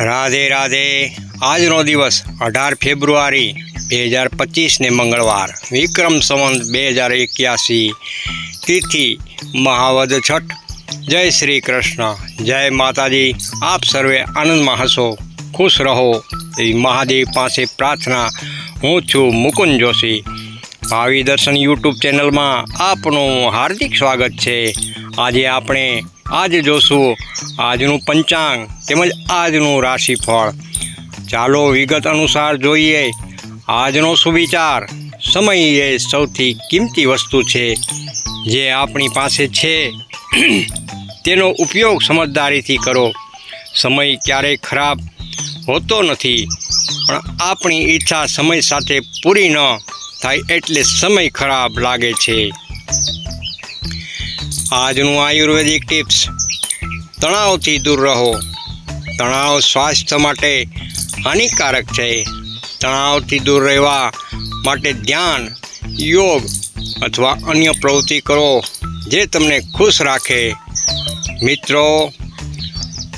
રાધે રાધે. આજનો દિવસ અઢાર ફેબ્રુઆરી બે હજાર પચીસને મંગળવાર. વિક્રમ સંવંત બે હજાર એક્યાસી તિથિ મહાવદ છઠ. જય શ્રી કૃષ્ણ. જય માતાજી. આપ સર્વે આનંદમાં હસો ખુશ રહો. એવી મહાદેવ પાસે પ્રાર્થના. હું છું મુકુંદ જોશી. ભાવિ દર્શન યુટ્યુબ ચેનલમાં આપનું હાર્દિક સ્વાગત છે. આજે આપણે આજે જોશું આજનું પંચાંગ તેમજ આજનું રાશિફળ. ચાલો વિગત અનુસાર જોઈએ. આજનો સુવિચાર. સમય એ સૌથી કિંમતી વસ્તુ છે જે આપણી પાસે છે. તેનો ઉપયોગ સમજદારીથી કરો. સમય ક્યારેય ખરાબ હોતો નથી, પણ આપણી ઈચ્છા સમય સાથે પૂરી ન થાય એટલે સમય ખરાબ લાગે છે. આજનું આયુર્વેદિક ટિપ્સ. તણાવથી દૂર રહો. તણાવ સ્વાસ્થ્ય માટે હાનિકારક છે. તણાવથી દૂર રહેવા માટે ધ્યાન, યોગ અથવા અન્ય પ્રવૃત્તિ કરો જે તમને ખુશ રાખે. મિત્રો,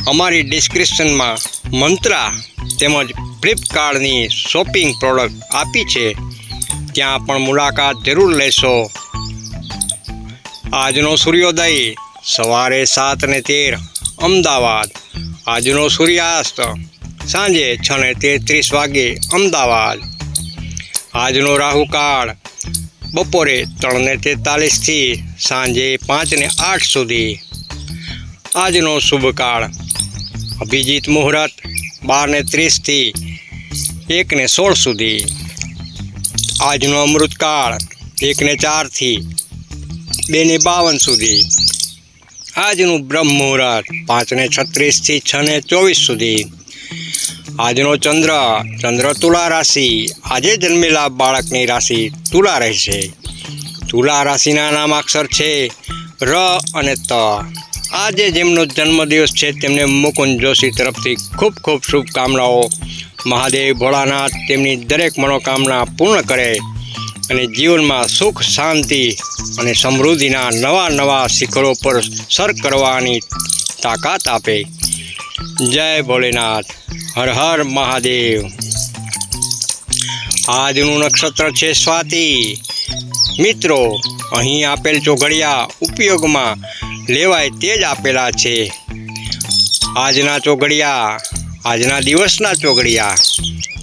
અમારી ડિસ્ક્રિપ્શનમાં મંત્રા તેમજ ફ્લિપકાર્ટની શોપિંગ પ્રોડક્ટ આપી છે. ત્યાં પણ મુલાકાત જરૂર લેશો. આજનો સૂર્યોદય સવારે સાત ને તેર, અમદાવાદ. આજનો સૂર્યાસ્ત સાંજે છ ને તેત્રીસ વાગે, અમદાવાદ. આજનો રાહુકાળ બપોરે ત્રણ ને તેતાલીસથી સાંજે પાંચ ને આઠ સુધી. આજનો શુભકાળ અભિજીત મુહૂર્ત બાર ને ત્રીસથી એક ને સોળ સુધી. આજનો અમૃતકાળ એક ને ચારથી બે ને બાવન સુધી. આજનું બ્રહ્મ મુહૂર્ત પાંચ ને છત્રીસથી છ ને ચોવીસ સુધી. આજનો ચંદ્ર ચંદ્ર તુલા રાશિ. આજે જન્મેલા બાળકની રાશિ તુલા રહેશે. તુલા રાશિના નામાક્ષર છે ર અને ત. આજે જેમનો જન્મદિવસ છે તેમને મુકુંદ જોશી તરફથી ખૂબ ખૂબ શુભકામનાઓ. મહાદેવ ભોળાનાથ તેમની દરેક મનોકામના પૂર્ણ કરે. અને જીવનમાં સુખ, શાંતિ અને સમૃદ્ધિના નવા નવા શિખરો પર સર કરવાની તાકાત આપે. જય ભોલેનાથ. હર હર મહાદેવ. આજનું નક્ષત્ર છે સ્વાતિ. મિત્રો, અહીં આપેલ ચોઘડિયા ઉપયોગમાં લેવાય તે જ આપેલા છે. આજના ચોઘડિયા, આજના દિવસના ચોઘડિયા.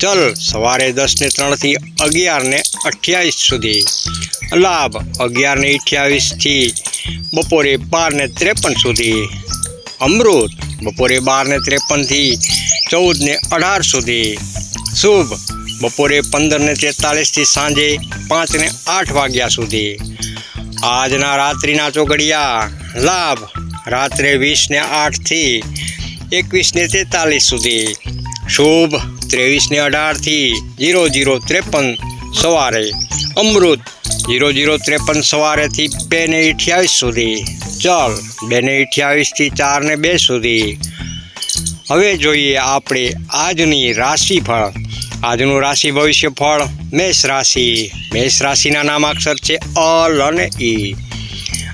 ચલ સવારે દસને ત્રણથી અગિયારને અઠ્યાવીસ સુધી. લાભ અગિયારને અઠ્યાવીસથી બપોરે બારને ત્રેપન સુધી. અમૃત બપોરે બારને ત્રેપનથી ચૌદને અઢાર સુધી. શુભ બપોરે પંદરને તેતાલીસથી સાંજે પાંચને આઠ વાગ્યા સુધી. આજના રાત્રિના ચોઘડિયા લાભ રાત્રે વીસને આઠથી એકવીસને તેતાલીસ સુધી. શુભ ત્રેવીસ ને અઢારથી જીરો જીરો ત્રેપન સવારે. અમૃત જીરો જીરો ત્રેપન સવારેથી બે ને અઠ્યાવીસ સુધી. ચલ બે ને અઠ્યાવીસથી ચાર ને બે સુધી. હવે જોઈએ આપણે આજની રાશિફળ. આજનું રાશિ ભવિષ્ય ફળ મેષ રાશિ. મેષ રાશિના નામાક્ષર છે અલ અને ઈ.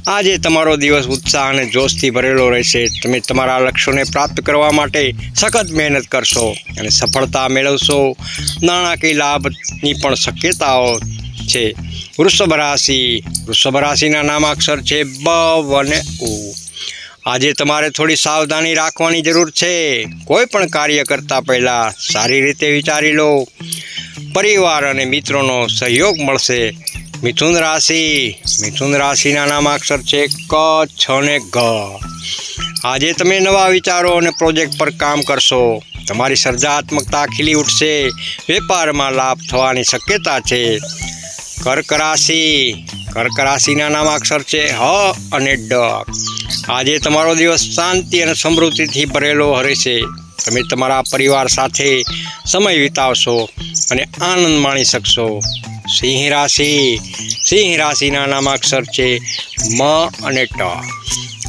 આજે તમારો દિવસ ઉત્સાહ અને જોશથી ભરેલો રહેશે. તમે તમારા લક્ષ્યોને પ્રાપ્ત કરવા માટે સખત મહેનત કરશો અને સફળતા મેળવશો. નાણાકીય લાભની પણ શક્યતાઓ છે. વૃષભ રાશિ, વૃષભ રાશિના નામાક્ષર છે બ અને ઉ. આજે તમારે થોડી સાવધાની રાખવાની જરૂર છે. કોઈ પણ કાર્ય કરતાં પહેલાં સારી રીતે વિચારી લો. પરિવાર અને મિત્રોનો સહયોગ મળશે. મિથુન રાશિ. મિથુન રાશિના નામાક્ષર છે ક, છ ને ગ. આજે તમે નવા વિચારો અને પ્રોજેક્ટ પર કામ કરશો. તમારી સર્જાત્મકતા ખીલી ઉઠશે. વેપારમાં લાભ થવાની શક્યતા છે. કર્ક રાશિ. કર્ક રાશિના નામાક્ષર છે હ અને ડ. આજે તમારો દિવસ શાંતિ અને સમૃદ્ધિથી ભરેલો રહેશે. તમે તમારા પરિવાર સાથે સમય વિતાવશો અને આનંદ માણી શકશો. સિંહ રાશિ, સિંહ રાશિના નામાક્ષર છે મ અને ટ.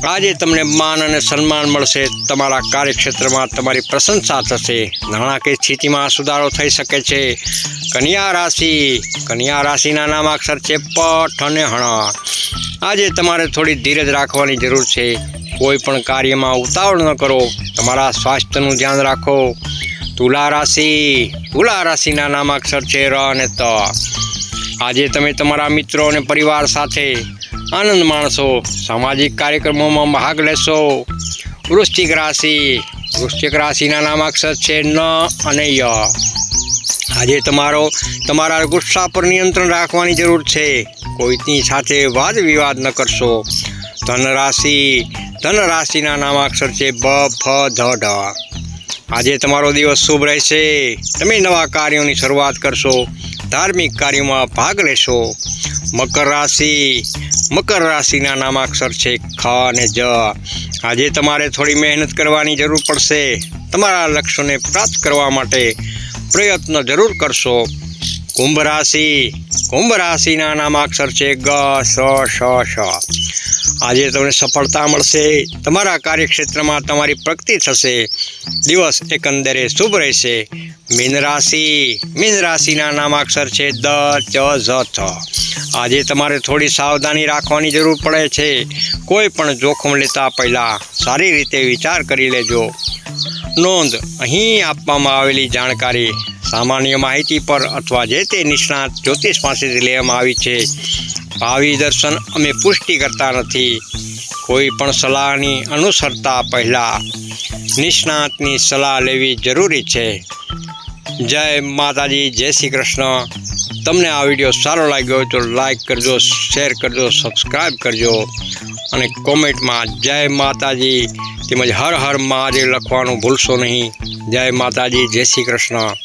આજે તમને માન અને સન્માન મળશે. તમારા કાર્યક્ષેત્રમાં તમારી પ્રશંસા થશે. નાણાકીય સ્થિતિમાં સુધારો થઈ શકે છે. કન્યા રાશિ, કન્યા રાશિના નામાક્ષર છે પઠ અને હણ આજે તમારે થોડી ધીરજ રાખવાની જરૂર છે. કોઈ પણ કાર્યમાં ઉતાવળ ન કરો. તમારા સ્વાસ્થ્યનું ધ્યાન રાખો. તુલા રાશિ, તુલા રાશિના નામાક્ષર છે ર અને ત. આજે તમે તમારા મિત્રો અને પરિવાર સાથે આનંદ માણશો. સામાજિક કાર્યક્રમોમાં ભાગ લેશો. વૃશ્ચિક રાશિ, વૃશ્ચિક રાશિના નામાક્ષર છે ન અને ય. આજે તમારો, તમારા ગુસ્સા પર નિયંત્રણ રાખવાની જરૂર છે. કોઈની સાથે વાદ વિવાદ ન કરશો. ધન રાશિ ધન રાશિના નામાક્ષર છે બ, ફ, ધ ઢ આજે તમારો દિવસ શુભ રહેશે. તમે નવા કાર્યોની શરૂઆત કરશો. ધાર્મિક કાર્યોમાં ભાગ લેશો. મકર રાશિ. મકર રાશિના નામાક્ષર છે ખ અને જ. આજે તમારે થોડી મહેનત કરવાની જરૂર પડશે. તમારા લક્ષ્યોને પ્રાપ્ત કરવા માટે પ્રયત્ન જરૂર કરશો. કુંભ રાશિ. કુંભ રાશિના નામાક્ષર છે ગ, સ, શ શ. આજે તમને સફળતા મળશે. તમારા કાર્યક્ષેત્રમાં તમારી પ્રગતિ થશે. દિવસ એકંદરે શુભ રહેશે. મીન રાશિ. મીન રાશિના નામાક્ષર છે દ, ચ, ઝ, થ. આજે તમારે થોડી સાવધાની રાખવાની જરૂર પડે છે. કોઈ પણ જોખમ લેતા પહેલાં સારી રીતે વિચાર કરી લેજો. નોંધ, અહીં આપવામાં આવેલી જાણકારી, સામાન્ય માહિતી પર અથવા જે તે નિષ્ણાત જ્યોતિષ પાસેથી લેવામાં આવી છે. ભાવિ દર્શન અમે પુષ્ટિ કરતા નથી. કોઈ પણ સલાહની અનુસરતા પહેલાં નિષ્ણાતની સલાહ લેવી જરૂરી છે. જય માતાજી, જય શ્રી કૃષ્ણ. તમને આ વીડિયો સારો લાગ્યો તો લાઈક કરજો, શેર કરજો સબસ્ક્રાઈબ કરજો અને કોમેન્ટમાં જય માતાજી તેમજ હર હર મહાદેવ લખવાનું ભૂલશો નહીં. જય માતાજી, જય શ્રી કૃષ્ણ.